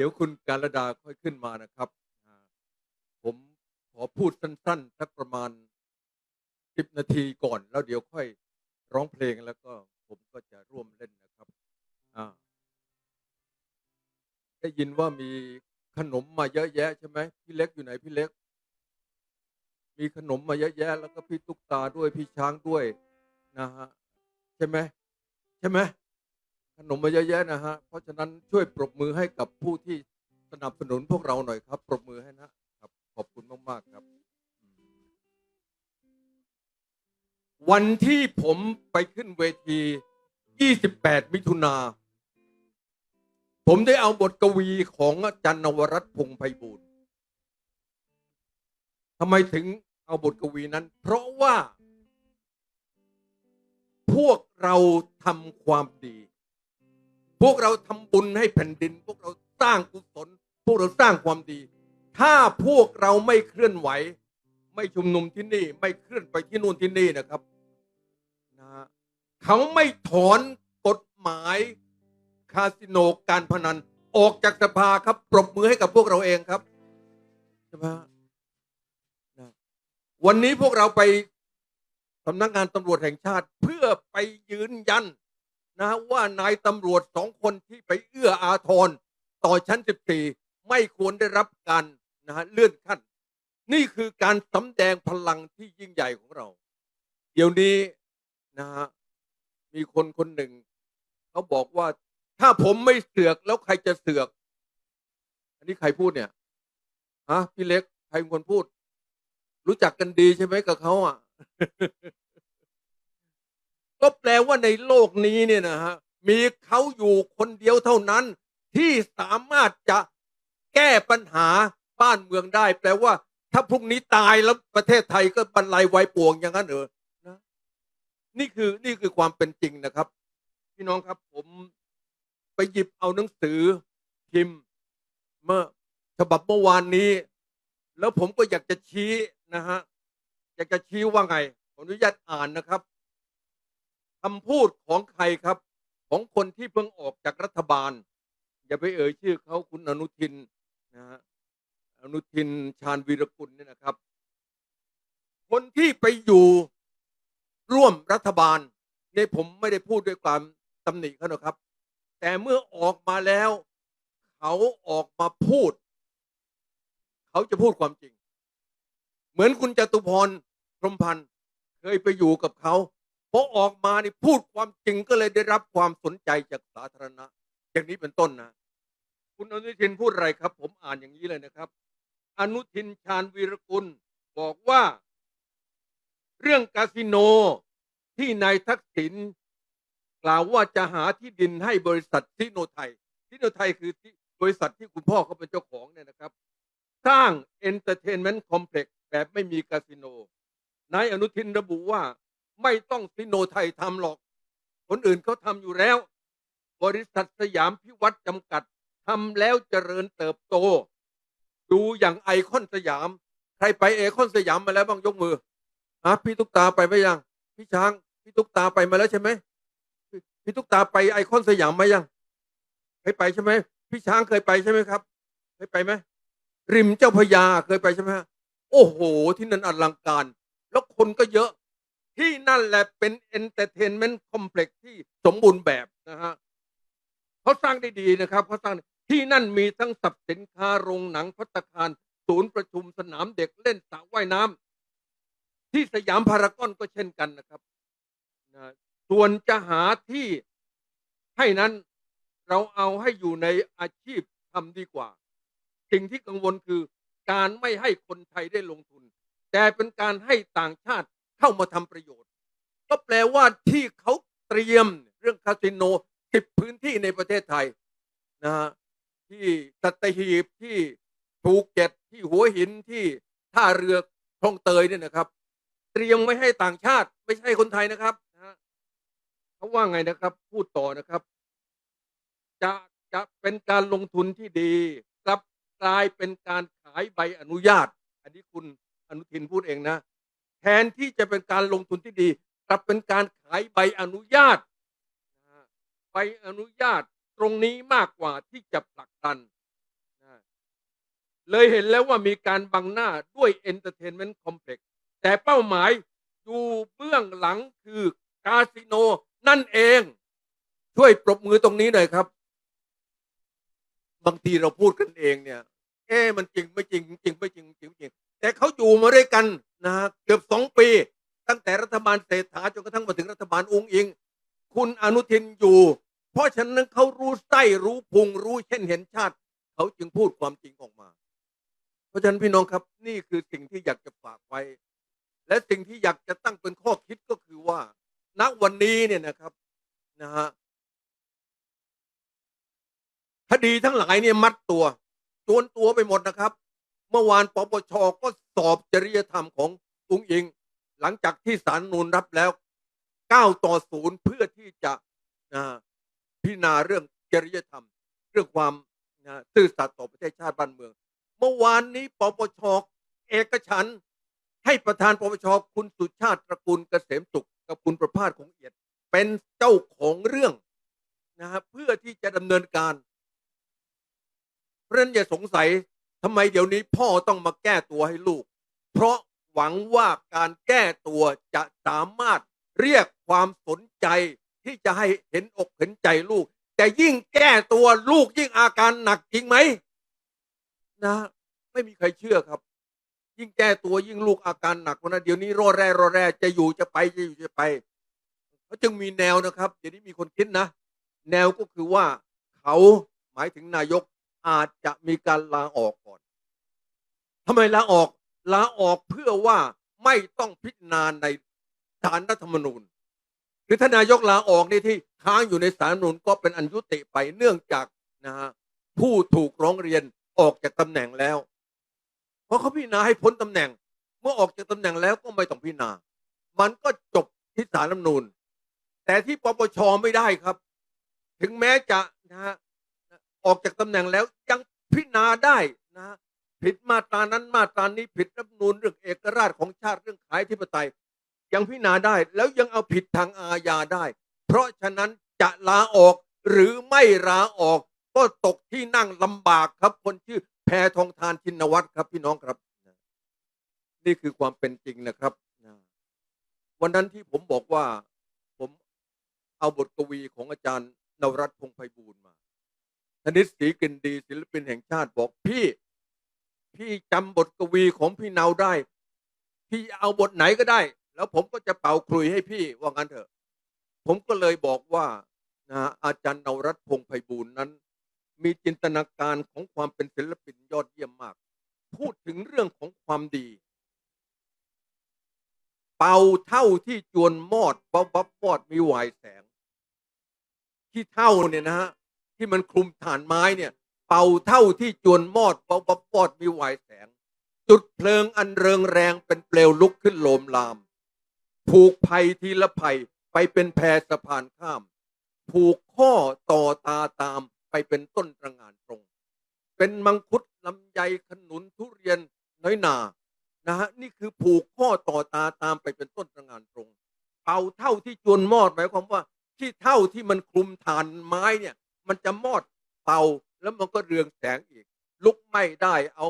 ดี๋ยวคุณการดาค่อยขึ้นมานะครับ ผมขอพูดสั้นๆสักประมาณสิบนาทีก่อน แล้วเดี๋ยวค่อยร้องเพลงแล้วก็ผมก็จะร่วมเล่นนะครับได้ยินว่ามีขนมมาเยอะแยะใช่ไหมพี่เล็กอยู่ไหนพี่เล็ก มีขนมมาเยอะแยะ แล้วก็พี่ตุ๊กตาด้วยพี่ช้างด้วยนะฮะใช่ไหมใช่ไหม ขนมมาเยอะแยะนะฮะ เพราะฉะนั้นช่วยปรบมือให้กับผู้ที่สนับสนุนพวกเราหน่อยครับ ปรบมือให้นะครับ ขอบคุณมาก ๆ ครับ วันที่ผมไปขึ้นเวที 28 มิถุนา ผมได้เอาบทกวีของอาจารย์นวรัตน์พงไพบูลย์ทำไมถึงเอาบทกวีนั้น เพราะว่า พวกเราทำความดี พวกเราทำบุญให้แผ่นดิน พวกเราสร้างกุศล พวกเราสร้างความดี ถ้าพวกเราไม่เคลื่อนไหว ไม่ชุมนุมที่นี่ ไม่เคลื่อนไปที่นู่นที่นี่นะครับนะฮะเขาไม่ถอนกฎหมายคาสิโนการพนันออกจากสภาครับ ปรบมือให้กับพวกเราเองครับใช่ไหมนะวันนี้พวกเราไปสำนักงานตำรวจแห่งชาติเพื่อไปยืนยัน นะว่านายตำรวจสองคนที่ไปเอื้ออาทรต่อชั้น 14 ไม่ควรได้รับการนะฮะเลื่อนขั้น นี่คือการสำแดงพลังที่ยิ่งใหญ่ของเรา เดี๋ยวนี้นะฮะมีคนคนหนึ่ง เขาบอกว่าถ้าผมไม่เสือกแล้วใครจะเสือก อันนี้ใครพูดเนี่ยฮะพี่เล็กใครเป็นคนพูด รู้จักกันดีใช่ไหมกับเขาอะ ก็แปลว่าในโลกนี้เนี่ยนะฮะมีเขาอยู่คนเดียวเท่านั้น ที่สามารถจะแก้ปัญหาบ้านเมืองได้ แปลว่า ถ้าพรุ่งนี้ตายแล้วประเทศไทยก็บรรลัยไวายป่วงอย่างนั้นเหรอนะนี่คือนี่คือความเป็นจริงนะครับ พี่น้องครับผมไปหยิบเอาหนังสือพิมพ์ เมื่อฉบับเมื่อวานนี้ แล้วผมก็อยากจะชี้นะฮะอยากจะชี้ว่าไงขออนุญาตอ่านนะครับ คำพูดของใครครับ ของคนที่เพิ่งออกจากรัฐบาล อย่าไปเอ่ยชื่อเขาคุณอนุทินนะฮะอนุทินชาญวีรกุลเนี่ยนะครับ คนที่ไปอยู่ร่วมรัฐบาลเนี่ยผมไม่ได้พูดด้วยความตำหนิเขานะครับ แต่เมื่อออกมาแล้ว เขาออกมาพูด เขาจะพูดความจริง เหมือนคุณจตุพรพรมพันธ์เคยไปอยู่กับเขา พอออกมานี่พูดความจริงก็เลยได้รับความสนใจจากสาธารณะ อย่างนี้เป็นต้นนะ คุณอนุทินพูดอะไรครับ ผมอ่านอย่างนี้เลยนะครับ อนุทินชาญวีรกุลบอกว่า เรื่องคาสิโนที่นายทักษิณกล่าวว่าจะหาที่ดินให้บริษัทซิโนไทยซิโนไทยคือบริษัทที่คุณพ่อเขาเป็นเจ้าของเนี่ยนะครับ สร้างเอนเตอร์เทนเมนต์คอมเพล็กซ์แบบไม่มีคาสิโนนายอนุทินระบุว่า ไม่ต้องซิโนไทยทำหรอก คนอื่นเขาทำอยู่แล้ว บริษัทสยามพิวัตรจำกัดทำแล้วเจริญเติบโต ดูอย่างไอคอนสยาม ใครไปไอคอนสยามมาแล้วบ้างยกมือฮะพี่ตุ๊กตาไปไหมยัง พี่ช้าง พี่ตุ๊กตาไปมาแล้วใช่ไหมพี่ตุ๊กตาไปไอคอนสยามมายังเคยไปใช่ไหมพี่ช้างเคยไปใช่ไหมครับเคยไปไหมริมเจ้าพยาเคยไปใช่ไหมฮะโอ้โห ที่นั่นอลังการ แล้วคนก็เยอะ ที่นั่นแหละเป็นเอนเตอร์เทนเมนต์คอมเพล็กซ์ที่สมบูรณ์แบบนะฮะเขาสร้างได้ดีนะครับเขาสร้างที่นั่นมีทั้งสับสินค้าโรงหนังพัตตาคาร ศูนย์ประชุมสนามเด็กเล่นสระว่ายน้ำที่สยามพารากอนก็เช่นกันนะครับนะส่วนจะหาที่ให้นั้นเราเอาให้อยู่ในอาชีพทำดีกว่า สิ่งที่กังวลคือการไม่ให้คนไทยได้ลงทุน แต่เป็นการให้ต่างชาติ เข้ามาทำประโยชน์ ก็แปลว่าที่เขาเตรียมเรื่องคาสิโนสิบพื้นที่ในประเทศไทยนะฮะที่สัตหีบที่ภูเก็ตที่หัวหินที่ท่าเรือคลองเตยเนี่ยนะครับ เตรียมไม่ให้ต่างชาติ ไม่ใช่คนไทยนะครับนะเขาว่าไงนะครับ พูดต่อนะครับ จะจะเป็นการลงทุนที่ดีกลับกลายเป็นการขายใบอนุญาต อันนี้คุณอนุทินพูดเองนะ แทนที่จะเป็นการลงทุนที่ดีกลับเป็นการขายใบอนุญาตใบอนุญาตตรงนี้มากกว่าที่จะผลักดัน เลยเห็นแล้วว่ามีการบังหน้าด้วยเอนเตอร์เทนเมนต์คอมเพล็กซ์แต่เป้าหมายอยู่เบื้องหลังคือคาสิโนนั่นเอง ช่วยปรบมือตรงนี้หน่อยครับ บางทีเราพูดกันเองเนี่ย เอ๊มันจริงไม่จริงจริงไม่จริงจริงไม่จริง แต่เขาอยู่มาด้วยกัน นะเกือบสองปี ตั้งแต่รัฐบาลเศรษฐาจนกระทั่งมาถึงรัฐบาลองค์อิง คุณอนุทินอยู่ เพราะฉะนั้นเขารู้ไส้รู้พุงรู้เช่นเห็นชาติ เขาจึงพูดความจริงออกมา เพราะฉะนั้นพี่น้องครับนี่คือสิ่งที่อยากจะฝากไว้ และสิ่งที่อยากจะตั้งเป็นข้อคิดก็คือว่า ณวันนี้เนี่ยนะครับนะฮะคดีทั้งหลายเนี่ยมัดตัวจวนตัวไปหมดนะครับ เมื่อวานปปชก็สอบจริยธรรมของอุงอิง หลังจากที่ศาลนูนรับแล้ว9ต่อ0เพื่อที่จะพิจารณาเรื่องจริยธรรม เรื่องความซื่อสัตย์ต่อประเทศชาติบ้านเมือง เมื่อวานนี้ปปชเอกฉันให้ประธานปปชคุณสุชาติตระกูลเกษมสุขกับคุณประภาสของเอียด เป็นเจ้าของเรื่องนะฮะเพื่อที่จะดำเนินการเพราะนั้นอย่าสงสัย ทำไมเดี๋ยวนี้พ่อต้องมาแก้ตัวให้ลูก เพราะหวังว่าการแก้ตัวจะสามารถเรียกความสนใจที่จะให้เห็นอกเห็นใจลูก แต่ยิ่งแก้ตัวลูกยิ่งอาการหนักจริงไหมนะ ไม่มีใครเชื่อครับ ยิ่งแก้ตัวยิ่งลูกอาการหนักวันนั้นเดี๋ยวนี้รอแร่รอแร่จะอยู่จะไปจะอยู่จะไปเขาจึงมีแนวนะครับ เดี๋ยวนี้มีคนคิดนะ แนวก็คือว่าเขาหมายถึงนายก อาจจะมีการลาออกก่อนทำไมลาออกลาออกเพื่อว่าไม่ต้องพิจารณาในศาลรัฐธรรมนูญ หรือถ้านายกลาออกในที่ค้างอยู่ในศาลรัฐธรรมนูญก็เป็นอันยุติไปเนื่องจากนะฮะผู้ถูกร้องเรียนออกจากตำแหน่งแล้ว เพราะเขาพิจารณาให้พ้นตำแหน่ง เมื่อออกจากตำแหน่งแล้วก็ไม่ต้องพิจารณา มันก็จบที่ศาลรัฐธรรมนูญ แต่ที่ปปชไม่ได้ครับ ถึงแม้จะนะฮะ ออกจากตำแหน่งแล้วยังพิจารณาได้นะผิดมาตรานั้นมาตรานี้ผิดรัฐนูญเรื่องเอกราชของชาติเรื่องขายที่ปไตย ยังพิจารณาได้แล้วยังเอาผิดทางอาญาได้ เพราะฉะนั้นจะลาออกหรือไม่ลาออก ก็ตกที่นั่งลำบากครับ คนชื่อแพทองทานชินวัตรครับพี่น้องครับ นี่คือความเป็นจริงนะครับวันนั้นที่ผมบอกว่าผมเอาบทกวีของอาจารย์นวรัตน์พงไพบูลย์มา นิตศรีกลินดีศิลปินแห่งชาติบอกพี่ พี่จำบทกวีของพี่เนาได้ พี่เอาบทไหนก็ได้ แล้วผมก็จะเป่าคลุยให้พี่ว่างั้นเถอะ ผมก็เลยบอกว่านะอาจารย์นวรัตพงไพบูลนั้น มีจินตนาการของความเป็นศิลปินยอดเยี่ยมมาก พูดถึงเรื่องของความดี เป่าเท่าที่จวนมอดบ๊อบบ๊อบปอดมีวายแสง ที่เท่าเนี่ยนะฮะ ที่มันคลุมฐานไม้เนี่ย เป่าเท่าที่จวนมอดบ๊อบบ๊บปอดมีวายแสง จุดเพลิงอันเริงแรงเป็นเปลวลุกขึ้นโลมลาม ผูกภัยทีละภัยไปเป็นแพสะพานข้าม ผูกข้อต่อตาตามไปเป็นต้นตระงานตรง เป็นมังคุดลำไยขนุนทุเรียนน้อยนานะฮะนี่คือผูกข้อต่อตาตามไปเป็นต้นตระงานตรงเป่าเท่าที่จวนมอดหมายความว่าที่เท่าที่มันคลุมฐานไม้เนี่ย มันจะมอดเป่าแล้วมันก็เรืองแสงอีก ลุกไม่ได้เอา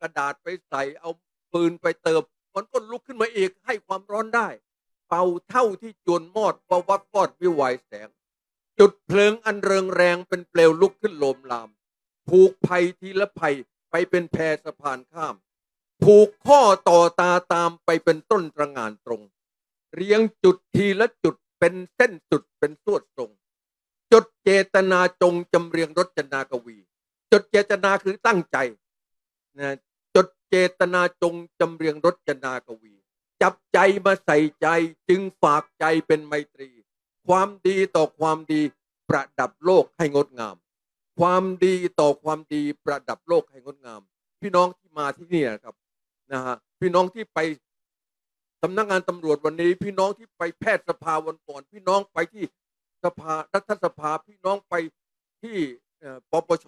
กระดาษไปใส่ เอาปืนไปเติมมันก็ลุกขึ้นมาอีกให้ความร้อนได้ เป่าเท่าที่จวนมอดปวัดปอดวิวายแสง จุดเพลิงอันเริงแรงเป็นเปลวลุกขึ้นโลมลาม ผูกภัยทีละภัยไปเป็นแพสะพานข้าม ผูกข้อต่อตาตามไปเป็นต้นตระงานตรง เรียงจุดทีละจุดเป็นเส้นจุดเป็นสวดตรง เจตนาจงจำเรียงรจนากวี จดเจตนาคือตั้งใจนะจดเจตนาจงจำเรียงรจนากวี จับใจมาใส่ใจจึงฝากใจเป็นไมตรี ความดีต่อความดีประดับโลกให้งดงาม ความดีต่อความดีประดับโลกให้งดงาม พี่น้องที่มาที่นี่นะครับนะฮะพี่น้องที่ไปสำนักงานตำรวจวันนี้ พี่น้องที่ไปแพทยสภาวันก่อน พี่น้องไปที่ สภารัฐสภาพี่น้องไปที่ปปช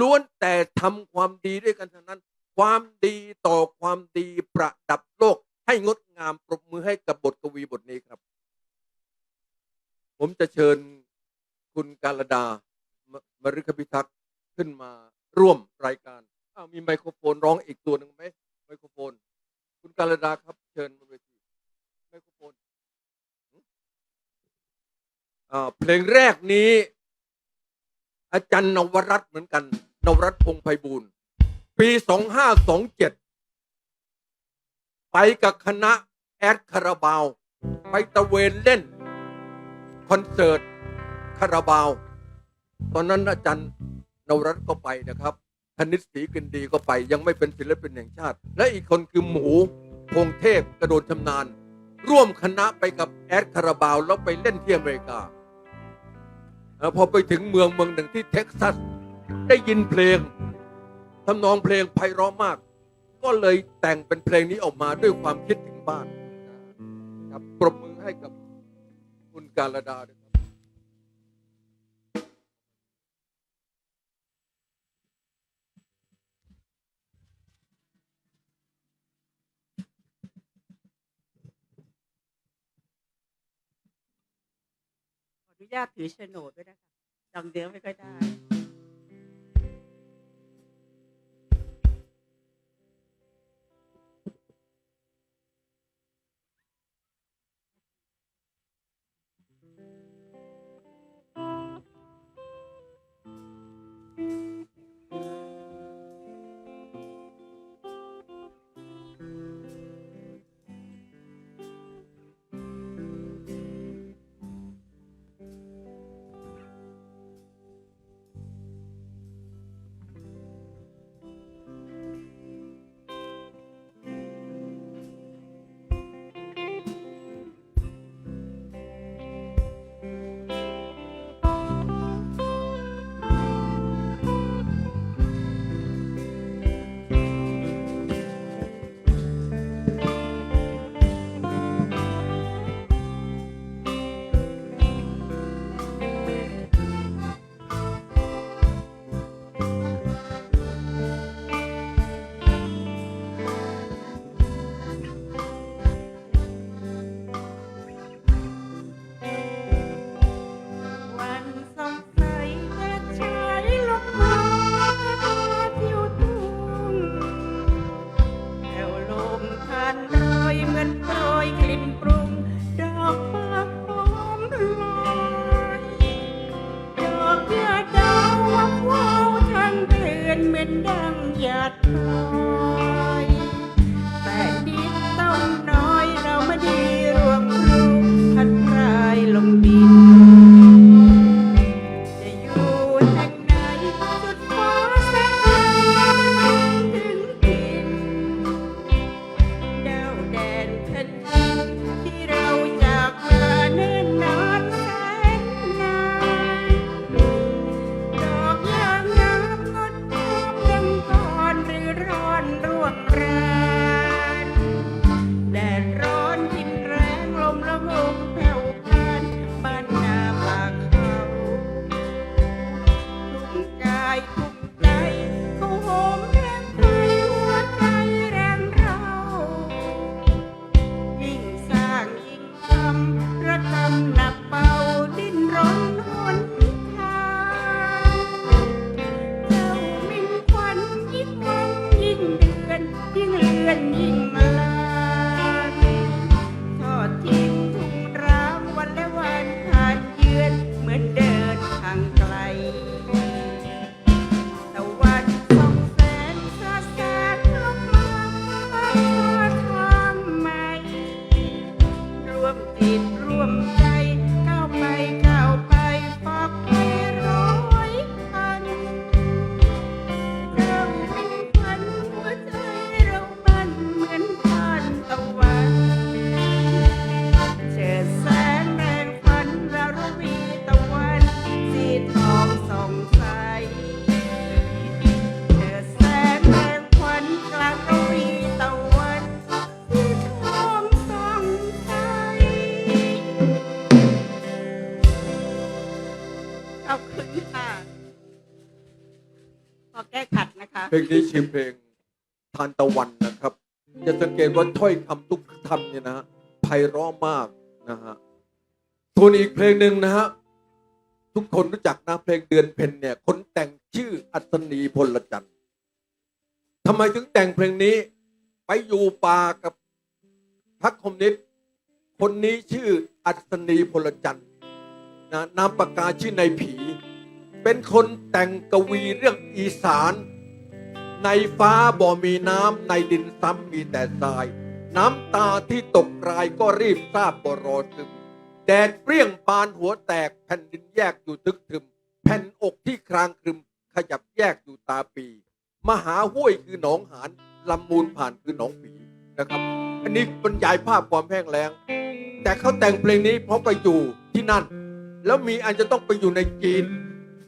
ล้วนแต่ทำความดีด้วยกันทั้งนั้น ความดีต่อความดีประดับโลก ให้งดงามปรบมือให้กับบทกวีบทนี้ครับ ผมจะเชิญคุณกาลดามมฤคพิทักษ์ขึ้นมาร่วมรายการอ้าวมีไมโครโฟนร้องอีกตัวหนึ่งไหมไมโครโฟน คุณกาลดาครับเชิญบนเวทีไมโครโฟน อ่าเพลงแรกนี้ อาจารย์นวรัตน์เหมือนกัน นวรัตน์พงไพบูลย์ปีสองห้าสองเจ็ดไปกับคณะแอดคาราบาว ไปตะเวนเล่น คอนเสิร์ตคาราบาว ตอนนั้นอาจารย์นวรัตน์ก็ไปนะครับธนิตศรีกินดีก็ไป ยังไม่เป็นศิลปินแห่งชาติ และอีกคนคือหมูพงเทพกระโดดชำนาญ ร่วมคณะไปกับแอดคาราบาว แล้วไปเล่นที่อเมริกา แล้วพอไปถึงเมืองเมืองหนึ่งที่เท็กซัส ได้ยินเพลงทำนองเพลงไพเราะมาก ก็เลยแต่งเป็นเพลงนี้ออกมาด้วยความคิดถึงบ้านครับปรบมือให้กับคุณกาลดาด้วย ออนุญาตถือโฉนดด้วยนะคะจำเนื้อไม่ค่อยได้ เพลงนี้ชื่อเพลงทานตะวันนะครับ จะสังเกตว่าถ้อยคำทุกคำเนี่ยนะฮะไพเราะมากนะฮะส่วนอีกเพลงหนึ่งนะฮะทุกคนรู้จักนะเพลงเดือนเพ็ญเนี่ย คนแต่งชื่ออัศนีพลจันทร์ทำไมถึงแต่งเพลงนี้ ไปอยู่ป่ากับพรรคคอมมิวนิสต์คนนี้ชื่ออัศนีพลจันทร์นะนามปากกาชื่อนายผี เป็นคนแต่งกวีเรื่องอีสาน ในฟ้าบ่มีน้ำในดินซ้ำมีแต่ทราย น้ำตาที่ตกรายก็รีบทราบบรอซึม แดดเปรี้ยงปานหัวแตกแผ่นดินแยกอยู่ทึกทึม แผ่นอกที่ครางครึม ขยับแยกอยู่ตาปี มหาห้วยคือหนองหานลำมูลผ่านคือหนองปีนะครับ อันนี้บรรยายภาพความแห้งแล้ง แต่เขาแต่งเพลงนี้เพราะไปอยู่ที่นั่น แล้วมีอันจะต้องไปอยู่ในจีน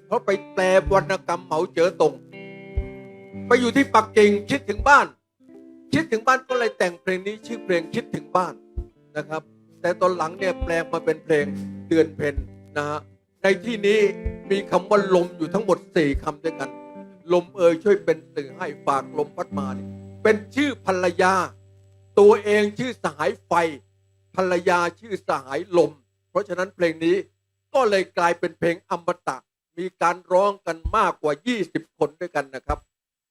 เพราะไปแปลวรรณกรรมเหมาเจ๋อตง ไปอยู่ที่ปักกิ่งคิดถึงบ้าน คิดถึงบ้านก็เลยแต่งเพลงนี้ชื่อเพลงคิดถึงบ้านนะครับ แต่ตอนหลังเนี่ยแปลงมาเป็นเพลงเดือนเพ็ญนะฮะในที่นี้มีคำว่าลมอยู่ทั้งหมดสี่คำด้วยกัน ลมเอ่ยช่วยเป็นสื่อให้ฝากลมพัดมาเนี่ยเป็นชื่อภรรยา ตัวเองชื่อสหายไฟ ภรรยาชื่อสหายลม เพราะฉะนั้นเพลงนี้ก็เลยกลายเป็นเพลงอมตะ มีการร้องกันมากกว่า 20 คนด้วยกันนะครับ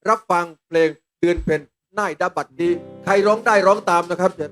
รับฟังเพลงเดือนเพ็ญน่ายดับัดนี้ ใครร้องได้ร้องตามนะครับเชิญ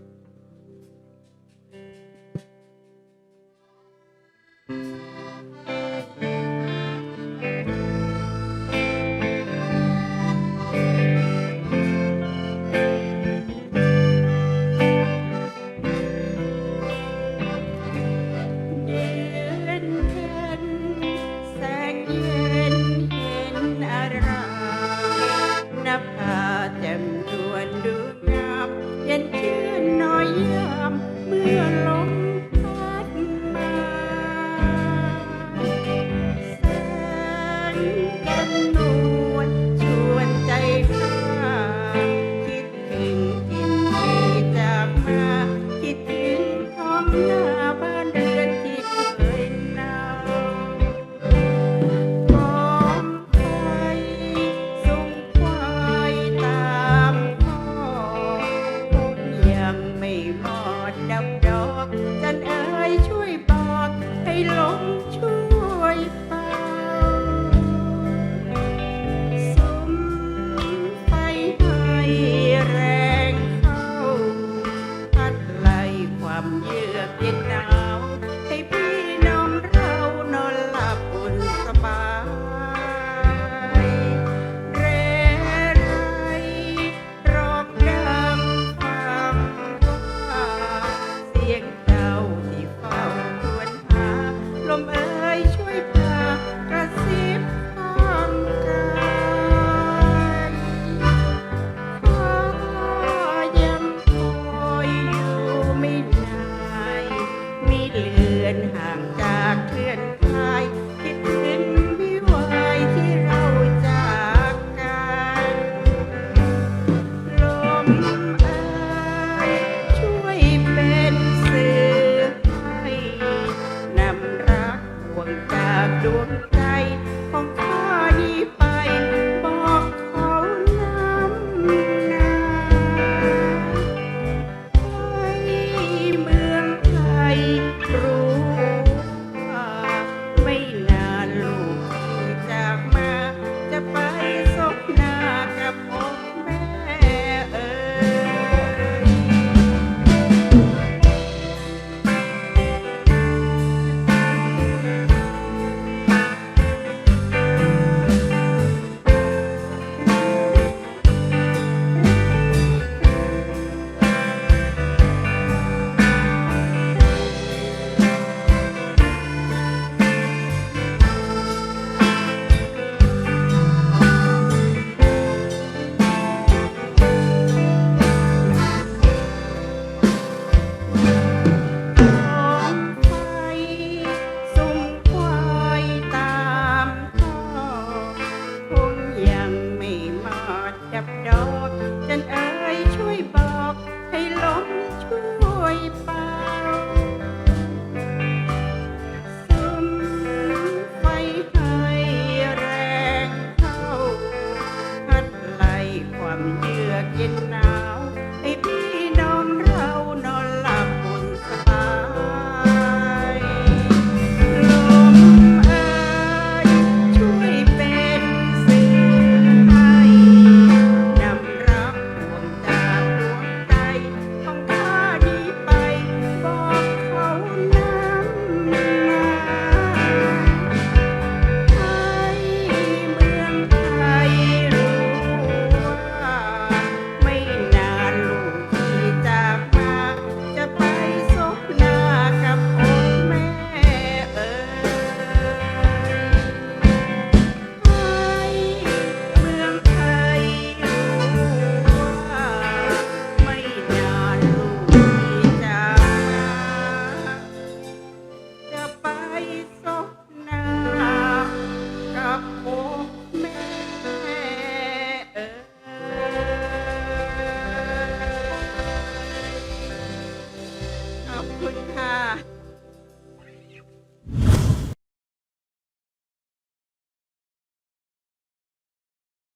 สื่อ